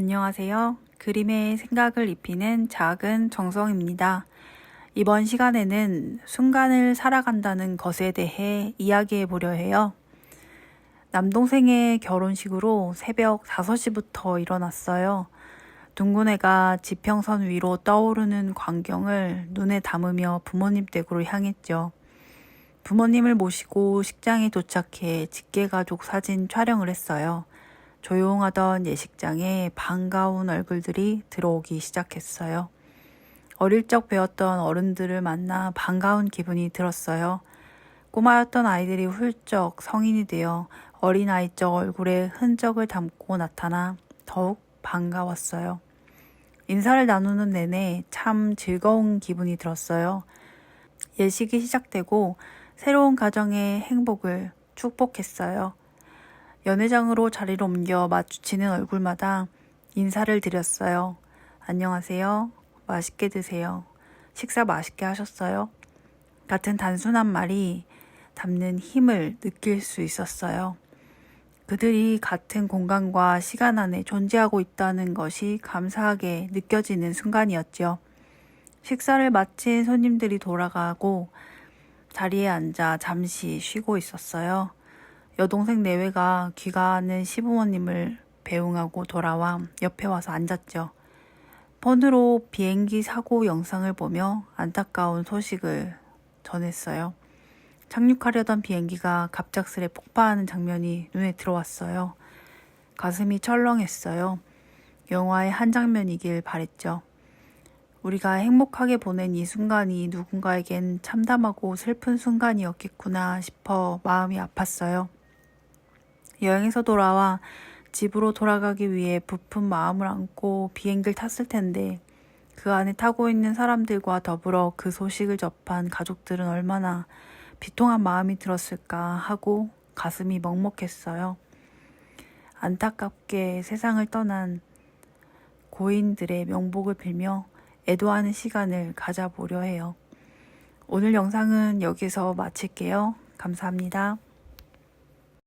안녕하세요. 그림에 생각을 입히는 작은 정성입니다. 이번 시간에는 순간을 살아간다는 것에 대해 이야기해 보려 해요. 남동생의 결혼식으로 새벽 5시부터 일어났어요. 둥근 애가 지평선 위로 떠오르는 광경을 눈에 담으며 부모님 댁으로 향했죠. 부모님을 모시고 식장에 도착해 직계가족 사진 촬영을 했어요. 조용하던 예식장에 반가운 얼굴들이 들어오기 시작했어요. 어릴 적 배웠던 어른들을 만나 반가운 기분이 들었어요. 꼬마였던 아이들이 훌쩍 성인이 되어 어린아이적 얼굴에 흔적을 담고 나타나 더욱 반가웠어요. 인사를 나누는 내내 참 즐거운 기분이 들었어요. 예식이 시작되고 새로운 가정의 행복을 축복했어요. 연회장으로 자리를 옮겨 마주치는 얼굴마다 인사를 드렸어요. 안녕하세요. 맛있게 드세요. 식사 맛있게 하셨어요? 같은 단순한 말이 담는 힘을 느낄 수 있었어요. 그들이 같은 공간과 시간 안에 존재하고 있다는 것이 감사하게 느껴지는 순간이었지요. 식사를 마친 손님들이 돌아가고 자리에 앉아 잠시 쉬고 있었어요. 여동생 내외가 귀가하는 시부모님을 배웅하고 돌아와 옆에 와서 앉았죠. 폰으로 비행기 사고 영상을 보며 안타까운 소식을 전했어요. 착륙하려던 비행기가 갑작스레 폭파하는 장면이 눈에 들어왔어요. 가슴이 철렁했어요. 영화의 한 장면이길 바랬죠. 우리가 행복하게 보낸 이 순간이 누군가에겐 참담하고 슬픈 순간이었겠구나 싶어 마음이 아팠어요. 여행에서 돌아와 집으로 돌아가기 위해 부푼 마음을 안고 비행기를 탔을 텐데 그 안에 타고 있는 사람들과 더불어 그 소식을 접한 가족들은 얼마나 비통한 마음이 들었을까 하고 가슴이 먹먹했어요. 안타깝게 세상을 떠난 고인들의 명복을 빌며 애도하는 시간을 가져보려 해요. 오늘 영상은 여기서 마칠게요. 감사합니다.